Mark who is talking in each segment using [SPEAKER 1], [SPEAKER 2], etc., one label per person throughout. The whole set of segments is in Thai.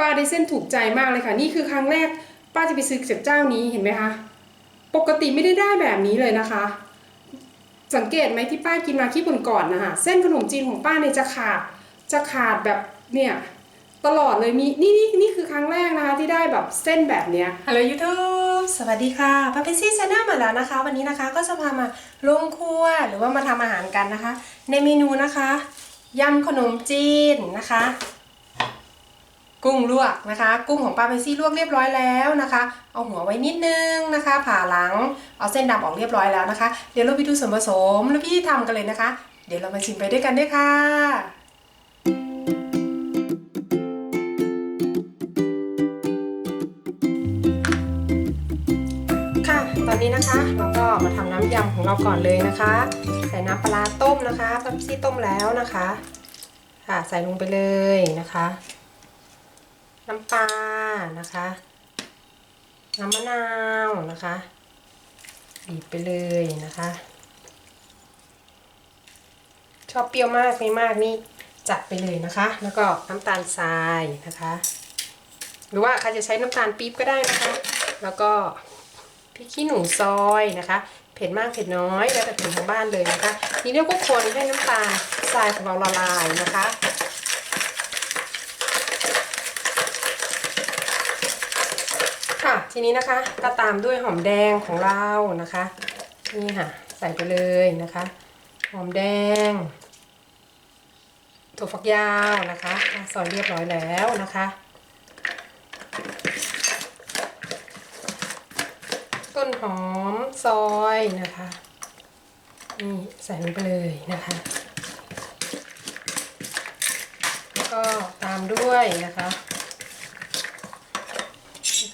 [SPEAKER 1] ป้าได้เส้นถูกใจมากเลยค่ะ นี่คือครั้งแรก ป้าจะไปซื้อจากเจ้านี้เห็นไหมคะ ปกติไม่ได้ได้แบบนี้เลยนะคะ สังเกตไหมที่ป้ากินมาที่ก่อนนะคะเส้นขนมจีนของป้าเนี่ยจะขาดจะขาดแบบเนี่ยตลอดเลยมีนี่นี่นี่คือครั้งแรกนะคะที่ได้แบบเส้นแบบเนี้ย
[SPEAKER 2] ฮัลโหลยูทูบสวัสดีค่ะพาเพซี่ชาแนลมาแล้วนะคะ วันนี้นะคะก็จะพามาลงครัวหรือว่ามาทำอาหารกันนะคะ ในเมนูนะคะยำขนมจีนนะคะ กุ้งลวกนะคะ กุ้งของปลาเพซี่ลวกเรียบร้อยแล้วนะคะ เอาหัวไว้นิดนึงนะคะ ผ่าหลังเอาเส้นดำออกเรียบร้อยแล้วนะคะ เดี๋ยวเราไปดูส่วนผสมแล้วพี่ทำกันเลยนะคะ เดี๋ยวเรามาชิมไปด้วยกันด้วยค่ะค่ะตอนนี้นะคะเราก็มาทำน้ำยำของเราก่อนเลยนะคะ ใส่น้ำปลาต้มนะคะปั๊ซี่ต้มแล้วนะคะ ค่ะใส่ลงไปเลยนะคะ น้ำปลานะคะ น้ำมะนาวนะคะบีบไปเลยนะคะ ชอบเปรี้ยวมากไม่มากนี่จัดไปเลยนะคะ แล้วก็น้ำตาลทรายนะคะ หรือว่าใครจะใช้น้ำตาลปี๊บก็ได้นะคะ แล้วก็พริกขี้หนูซอยนะคะ เผ็ดมากเผ็ดน้อยแล้วแต่ถึงทางบ้านเลยนะคะทีนี้เราก็คนให้น้ำตาลทรายของเราละลายนะคะ ค่ะ ทีนี้นะคะก็ตามด้วยหอมแดงของเรานะคะนี่ค่ะใส่ไปเลยนะคะ หอมแดงถั่วฝักยาวนะคะซอยเรียบร้อยแล้วนะคะ ต้นหอมซอยนะคะนี่ใส่ลงไปเลยนะคะแล้วก็ตามด้วยนะคะ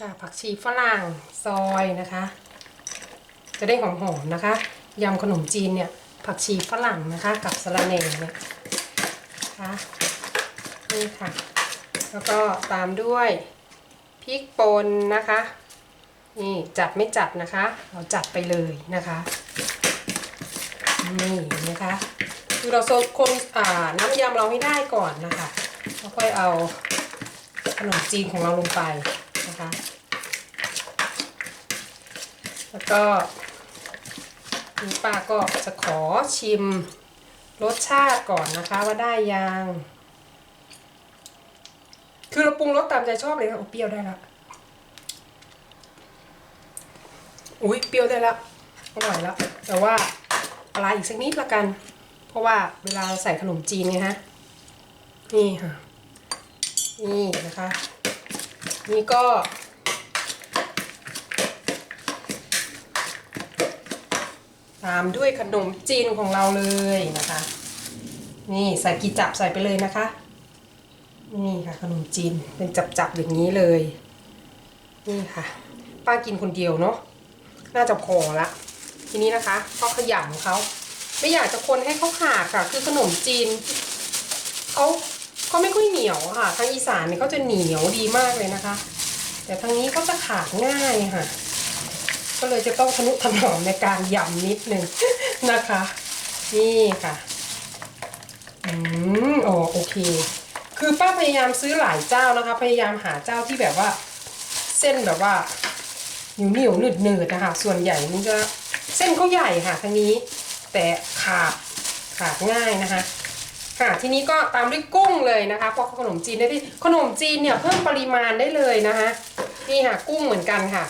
[SPEAKER 2] ค่ะผักชีฝรั่งซอยนะคะ จะได้หอมๆนะคะยำขนมจีนเนี่ยผักชีฝรั่งนะคะ กับสะระแหน่เนี่ยนะคะนี่ค่ะ แล้วก็ตามด้วยพริกป่นนะคะ นี่จัดไม่จัดนะคะ เราจัดไปเลยนะคะนี่นะคะคือเราคนอ่าน้ำยำเราให้ได้ก่อนนะคะแล้วค่อยเอาขนมจีนของเราลงไป นะคะ แล้วก็นี่ป้าก็จะขอชิมรสชาติก่อนนะคะว่าได้ยัง คือเราปรุงรสตามใจชอบเลยค่ะโอ้เปรี้ยวได้ล้วอุ้ยเปรี้ยวได้ล้วอร่อยล้วแต่ว่าปลาร้าอีกสักนิดละกัน เพราะว่าเวลาเราใส่ขนมจีนไงฮะ นี่ค่ะ นี่นะคะ นี่ก็ ตามด้วยขนมจีนของเราเลยนะคะ นี่ใส่กีจับใส่ไปเลยนะคะ นี่ค่ะขนมจีนเป็นจับๆอย่างนี้เลย นี่ค่ะ ป้ากินคนเดียวเนาะน่าจะพอละทีนี้นะคะก็ขยำเขาไม่อยากจะคนให้เขาขาดค่ะ คือขนมจีนเขา เขาไม่ค่อยเหนียวค่ะทางอีสานเนี่ยเขาจะเหนียวดีมากเลยนะคะ แต่ทางนี้เขาจะขาดง่ายค่ะ ก็เลยจะต้องทนุถนอมในการยำนิดนึงนะคะ นี่ค่ะอืมอ๋อโอเค คือป้าพยายามซื้อหลายเจ้านะคะ พยายามหาเจ้าที่แบบว่า เส้นแบบว่าเหนียวเหนียวหนืดหนืดนะคะ ส่วนใหญ่มันจะเส้นเขาใหญ่ค่ะทางนี้ แต่ขาดขาดง่ายนะคะ ค่ะทีนี้ก็ตามด้วยกุ้งเลยนะคะเพราะขนมจีนได้ที่ขนมจีนเนี่ยเพิ่มปริมาณได้เลยนะคะนี่ค่ะกุ้งเหมือนกันค่ะ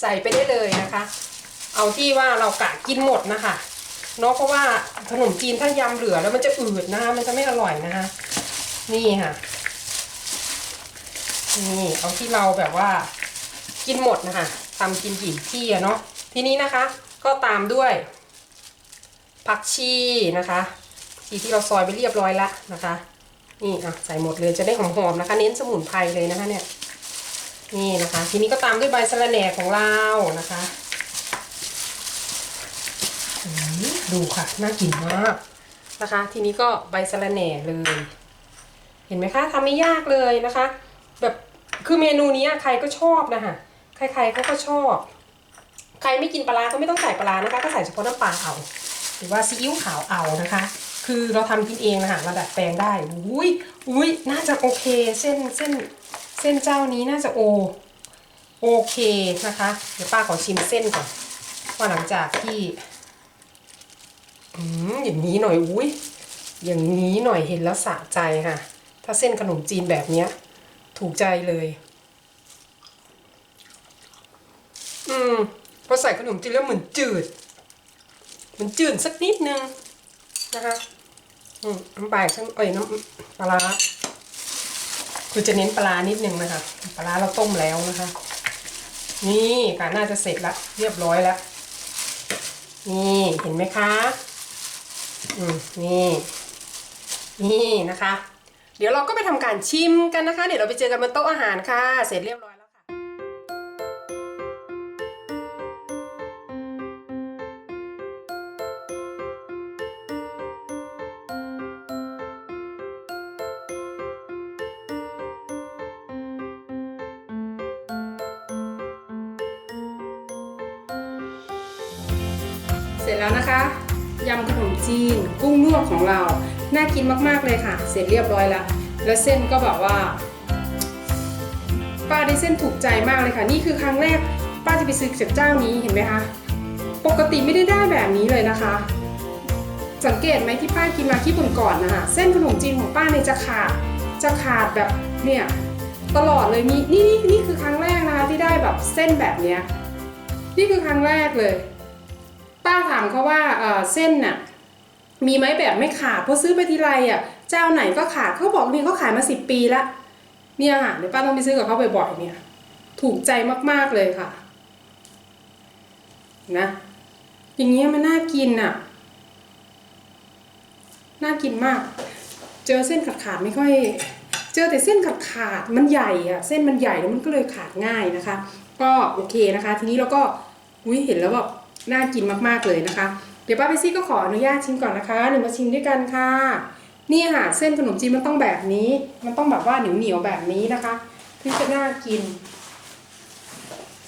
[SPEAKER 2] ใส่ไปได้เลยนะคะ เอาที่ว่าเรากะกินหมดนะคะเนาะเพราะว่าขนมจีนถ้ายำเหลือแล้วมันจะอืดนะคะมันจะไม่อร่อยนะคะนี่ค่ะนี่เอาที่เราแบบว่ากินหมดนะคะทำกินกี่ที่อะเนาะทีนี้นะคะ ก็ตามด้วยผักชีนะคะ ชีที่เราซอยไปเรียบร้อยแล้วนะคะ นี่อะใส่หมดเลยจะได้หอมๆนะคะ เน้นสมุนไพรเลยนะคะเนี่ย นี่นะคะ ทีนี้ก็ตามด้วยใบสะระแหน่ของเรานะคะดูค่ะน่ากินมากนะคะ ทีนี้ก็ใบสะระแหน่เลย เห็นไหมคะทำไม่ยากเลยนะคะ แบบคือเมนูนี้ใครก็ชอบนะคะใครๆเขาก็ชอบ ใครไม่กินปลาร้าก็ไม่ต้องใส่ปลาร้านะคะ ก็ใส่เฉพาะน้ำปลาเอา หรือว่าซีอิ๊วขาวเอานะคะ คือเราทำกินเองนะคะเราดัดแปลงได้อุ้ยอุ้ยน่าจะโอเคเส้นเส้นเส้นเจ้านี้น่าจะโอโอเคนะคะ เดี๋ยวป้าขอชิมเส้นก่อนว่าหลังจากที่อืมอย่างนี้หน่อยอุ้ยอย่างนี้หน่อยเห็นแล้วสะใจค่ะ ถ้าเส้นขนมจีนแบบเนี้ย ถูกใจเลย อืมพอใส่ขนมจีนแล้วเหมือนจืด มันจืดสักนิดนึงนะคะ น้ำปลาช่างเอ้ยน้ำปลาคือจะเน้นปลานิดนึงนะคะ ปลาเราต้มแล้วนะคะ นี่ค่ะน่าจะเสร็จแล้วเรียบร้อยแล้ว นี่เห็นไหมคะ อืมนี่ นี่นะคะ เดี๋ยวเราก็ไปทำการชิมกันนะคะ เดี๋ยวเราไปเจอกันบนโต๊ะอาหารค่ะ เสร็จเรียบร้อย
[SPEAKER 1] ของเรา น่ากินมากๆเลยค่ะ เสร็จเรียบร้อยแล้ว แล้วเส้นก็แบบว่า ป้าได้เส้นถูกใจมากเลยค่ะ นี่คือครั้งแรก ป้าจะไปซื้อจากเจ้านี้เห็นไหมคะ ปกติไม่ได้ได้แบบนี้เลยนะคะ สังเกตไหมที่ป้ากินมาที่ก่อนๆนะคะ เส้นขนมจีนของป้าเนี่ยจะขาด จะขาดแบบเนี่ยตลอดเลยมีนี่นี่นี่คือครั้งแรกนะคะที่ได้แบบเส้นแบบเนี้ยนี่คือครั้งแรกเลย ป้าถามเขาว่าเออเส้นน่ะ มีไหมแบบไม่ขาดเพราะซื้อไปทีไรอะเจ้าไหนก็ขาดเขาบอกนี่เขาขายมาสิบปีละเนี่ยค่ะเดี๋ยวป้าต้องไปซื้อกับเขาบ่อยๆเนี่ย ถูกใจมากๆเลยค่ะ นะ อย่างเงี้ยมันน่ากินอะ น่ากินมาก เจอเส้นขาดขาดไม่ค่อย เจอแต่เส้นขาดขาดมันใหญ่อะ เส้นมันใหญ่แล้วมันก็เลยขาดง่ายนะคะ ก็โอเคนะคะ ทีนี้เราก็อุ้ยเห็นแล้วแบบน่ากินมากๆเลยนะคะ เดี๋ยวป้าไปซี่ก็ขออนุญาตชิมก่อนนะคะเดี๋ยวมาชิมด้วยกันค่ะ นี่ค่ะเส้นขนมจีนมันต้องแบบนี้ มันต้องแบบว่าเหนียวเหนียวๆแบบนี้นะคะถึงจะน่ากิน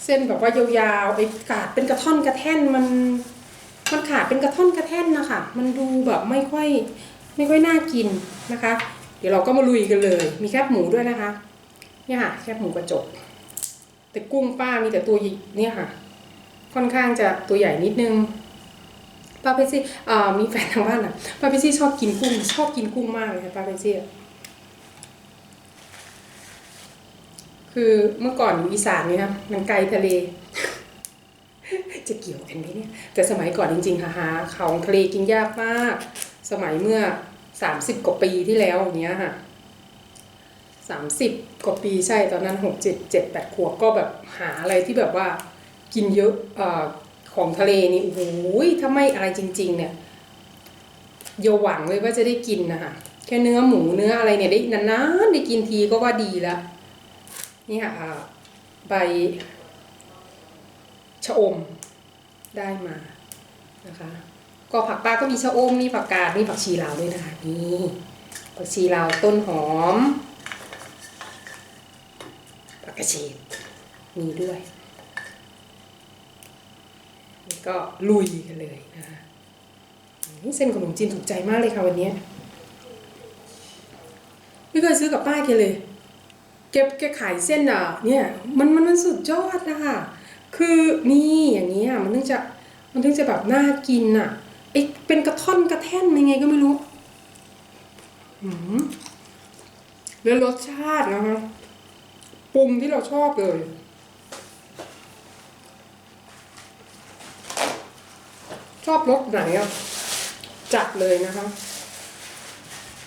[SPEAKER 1] เส้นแบบว่ายาวๆไอ้ขาดเป็นกระท่อนกระแท่นมัน มันขาดเป็นกระท่อนกระแท่นนะคะมันดูแบบไม่ค่อยไม่ค่อยน่ากินนะคะ เดี๋ยวเราก็มาลุยกันเลย มีแคบหมูด้วยนะคะเนี่ยค่ะแคบหมูกระจก แต่กุ้งป้ามีแต่ตัวเนี่ยค่ะ ค่อนข้างจะตัวใหญ่นิดนึง ป้าเพชซี่อ่ามีแฟนทางบ้านอะป้าเพชซี่ชอบกินกุ้ง ชอบกินกุ้งมากเลยค่ะป้าเพชซี่คือเมื่อก่อนอยู่อีสานนี่นะมันไกลทะเล จะเกี่ยวกันไหมเนี่ย แต่สมัยก่อนจริงๆค่ะหาของทะเลกินยากมาก สมัยเมื่อสามสิบกว่าปีที่แล้วอย่างเนี้ยค่ะสามสิบกว่าปีใช่ตอนนั้นหกเจ็ดเจ็ดแปดขวบก็แบบหาอะไรที่แบบว่ากินเยอะเอ่อ ของทะเลนี่โอ้โหถ้าไม่อะไรจริง ๆ เนี่ยอย่าหวังเลยว่าจะได้กินนะคะแค่เนื้อหมูเนื้ออะไรเนี่ยได้นานๆได้กินทีก็ว่าดีแล้วนี่ค่ะใบชะอมได้มานะคะ ก็ผักปลาก็มีชะอมมีผักกาดมีผักชีลาวด้วยนะคะนี่ผักชีลาวต้นหอมผักกระเฉดมีด้วย ก็ลุยกันเลยนะคะนี่เส้นขนมจีนถูกใจมากเลยค่ะวันนี้ไม่เคยซื้อกับป้าแกเลยแกแกขายเส้นอะเนี่ยมันมันมันสุดยอดนะคะคือนี่อย่างนี้อะมันถึงจะมันถึงจะแบบน่ากินอะไอเป็นกระท่อนกระแท่นยังไงก็ไม่รู้หืมแล้วรสชาตินะคะปรุงที่เราชอบเลย ชอบรสไหนอะจัดเลยนะคะ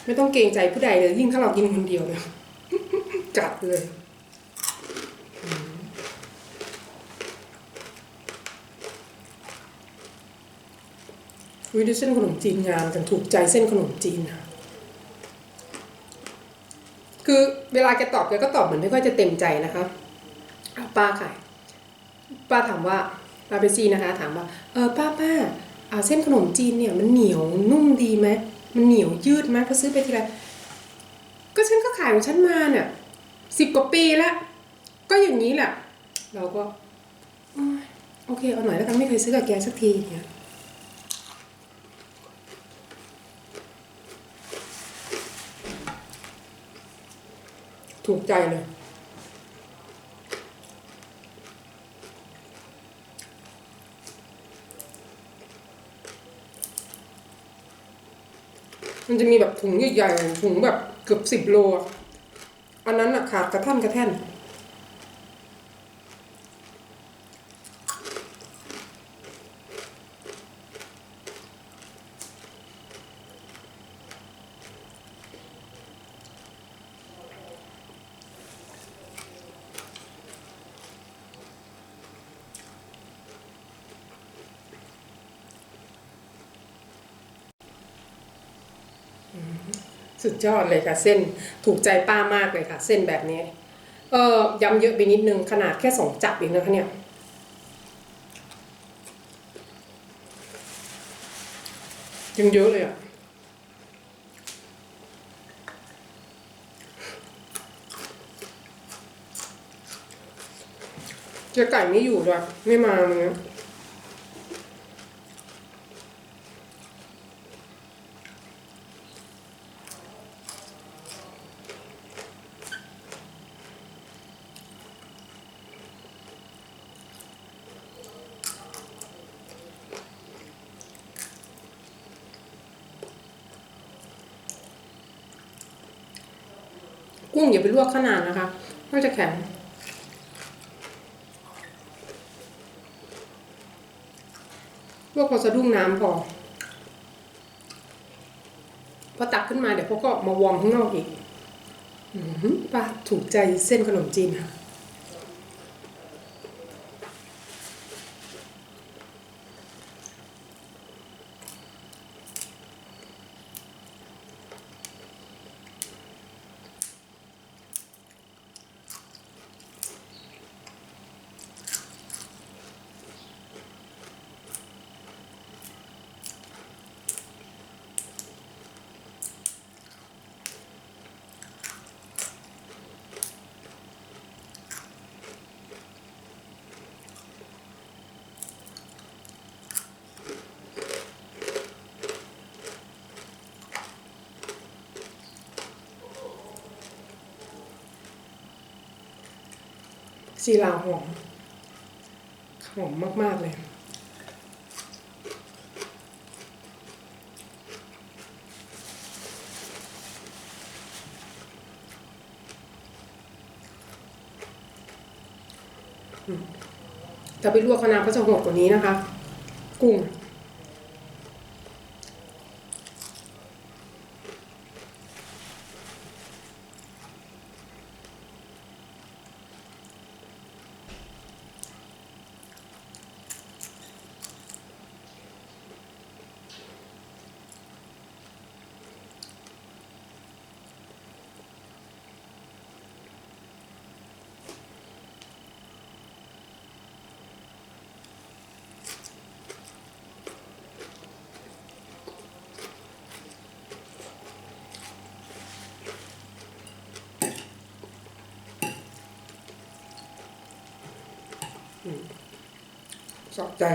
[SPEAKER 1] ไม่ต้องเกรงใจผู้ใดเลย ยิ่งถ้าเรากินคนเดียวเนี่ยจัดเลยวิดีเส้นขนมจีนงามแต่ถูกใจเส้นขนมจีนค่ะคือเวลาแกตอบแกก็ตอบเหมือนไม่ค่อยจะเต็มใจนะคะป้าค่ะป้าถามว่าป้าไปซีนะคะ ถามว่า เออป้าป้าอ่า เส้นขนมจีนเนี่ยมันเหนียวนุ่มดีไหมมันเหนียวยืดไหมพอซื้อไปทีไรก็ฉันก็ขายของฉันมาเนี่ยสิบกว่าปีแล้วก็อย่างนี้แหละเราก็โอ๊ยโอเคเอาหน่อยแล้วกันไม่เคยซื้อกับแกสักทีเนี่ยถูกใจเลย มันจะมีแบบถุงใหญ่ๆถุงแบบเกือบสิบโลอันนั้นอะขาดกระท่อนกระแท่น สุด ยอดเลยค่ะ เส้นถูกใจป้ามากเลยค่ะ เส้นแบบนี้เออยำเยอะไปนิดนึงขนาดแค่สองจับเองนะคะเนี่ยยังเยอะเลยอะเจ๊ไก่ไม่อยู่ด้วยไม่มาเลย กุ้งอย่าไปลวกขนาดนะคะมันจะแข็งลวกพอสะดุ้งน้ำพอ พอตักขึ้นมาเดี๋ยวเขาก็มาวอร์มข้างนอกอีกป้าถูกใจเส้นขนมจีนค่ะ ซีลาหอม หอมมาก ๆ เลยอืมถ้าไปลวกคะน้าก็จะหดกว่านี้นะคะ กุ้ง สะใจ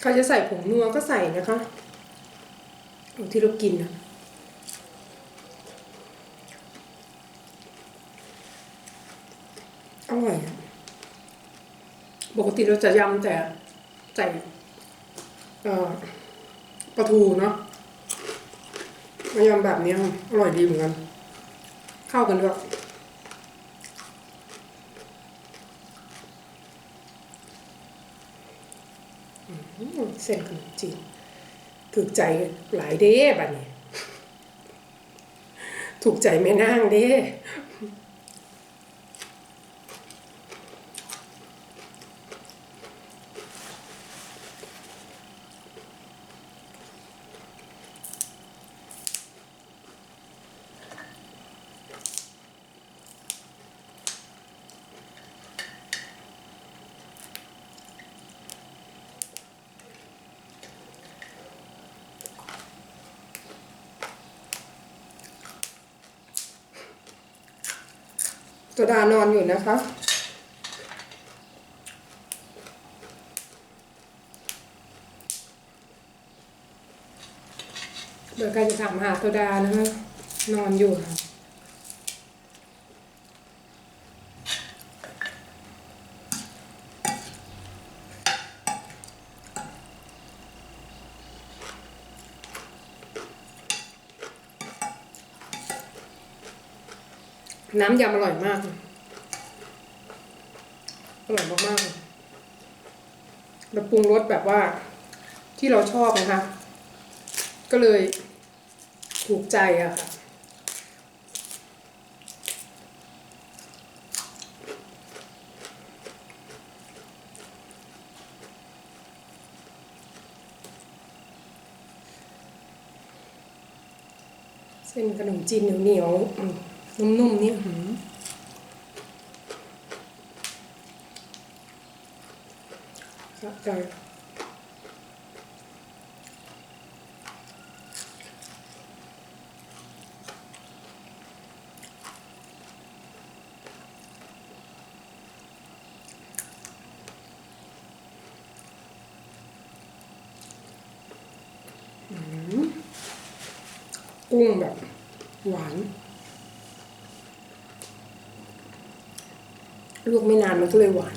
[SPEAKER 1] ใครจะใส่ผงนัวก็ใส่นะคะที่เรากินนะ ร่อย ปกติเราจะยำแต่ใส่เอ่อปลาทูเนาะมายำแบบนี้อร่อยดีเหมือนกัน เข้ากันด้วยเส้นขนมจีนถูกใจหลายเด้บัดนี้ ถูกใจแม่นางเด้ กรดานอนอยู่นะคะเดี๋ยวกายจะถามหาโซดานะคะนอนอยู่ค่ะ น้ำยำอร่อยมาก อร่อยมากๆเราปรุงรสแบบว่าที่เราชอบนะคะ ก็เลยถูกใจอะค่ะเส้นขนมจีนเหนียวๆ นุ่มๆนี่หืมสะใจกุ้งแบบหวาน ลวกไม่นานมันก็เลยหวาน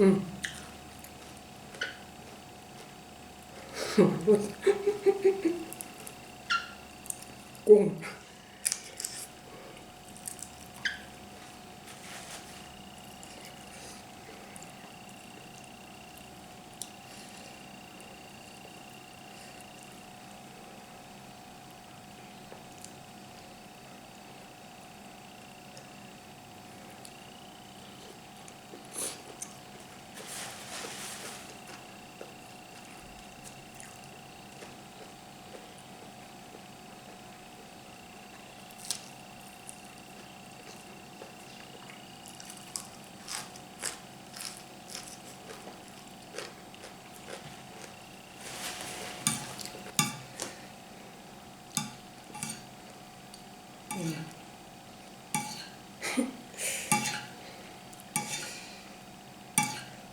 [SPEAKER 1] อืมกุ้ง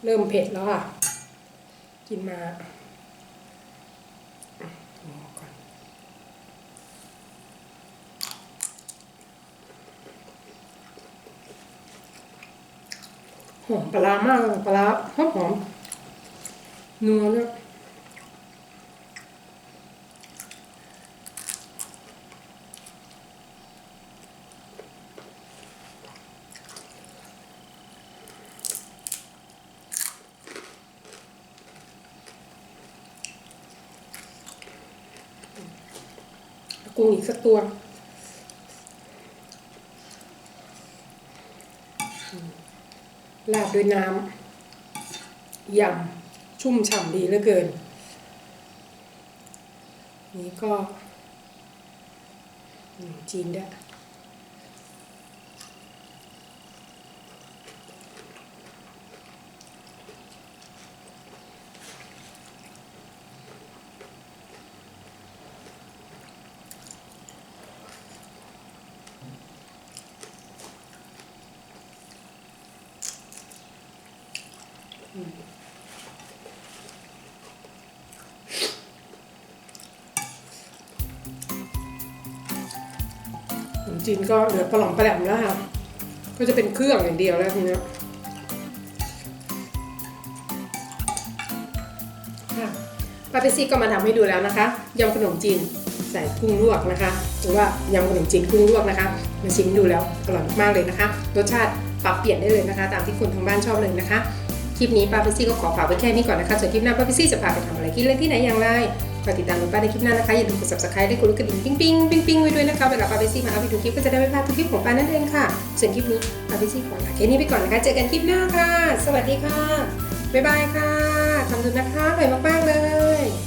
[SPEAKER 1] เริ่มเผ็ดแล้วอะ กินมาหอมปลาร้ามากเลยปลาร้าหอมหอมนัวด้วย กุ้งอีกสักตัว ลาดด้วยน้ำยำชุ่มฉ่ำดีเหลือเกิน นี่ก็จีนด้ จีนก็เหลือปลอมปลาแหลมแล้วค่ะ ก็จะเป็นเครื่องอย่างเดียวแล้วทีนี้ยค่ะปาเปซี่ก็มาทำให้ดูแล้วนะคะยำขนมจีนใส่กุ้งลวกนะคะหรือว่ายำขนมจีนกุ้งลวกนะคะมาชิมดูแล้วอร่อยมากเลยนะคะ รสชาติปรับเปลี่ยนได้เลยนะคะ ตามที่คนทางบ้านชอบเลยนะคะคลิปนี้ป้าเปซี่ก็ขอฝากไว้แค่นี้ก่อนนะคะส่วนคลิปหน้าป้าเปซี่จะพาไปทำอะไรกินเล่นที่ไหนอย่างไร คอยติดตามป้าในคลิปหน้านะคะ อย่าลืมกด subscribe และกดลูกกระดิ่งปิ้งปิ้งปิ้งปิ้งไว้ด้วยนะคะ เวลาป้าเบซี่มาอัพวิดีโอคลิปก็จะได้ไม่พลาดทุกคลิปของป้านั่นเองค่ะ ส่วนคลิปนี้ป้าเบซี่ขอลาแค่นี้ไปก่อนนะคะ เจอกันคลิปหน้าค่ะ สวัสดีค่ะ บ๊ายบายค่ะทำดูนะคะอร่อยมากๆเลย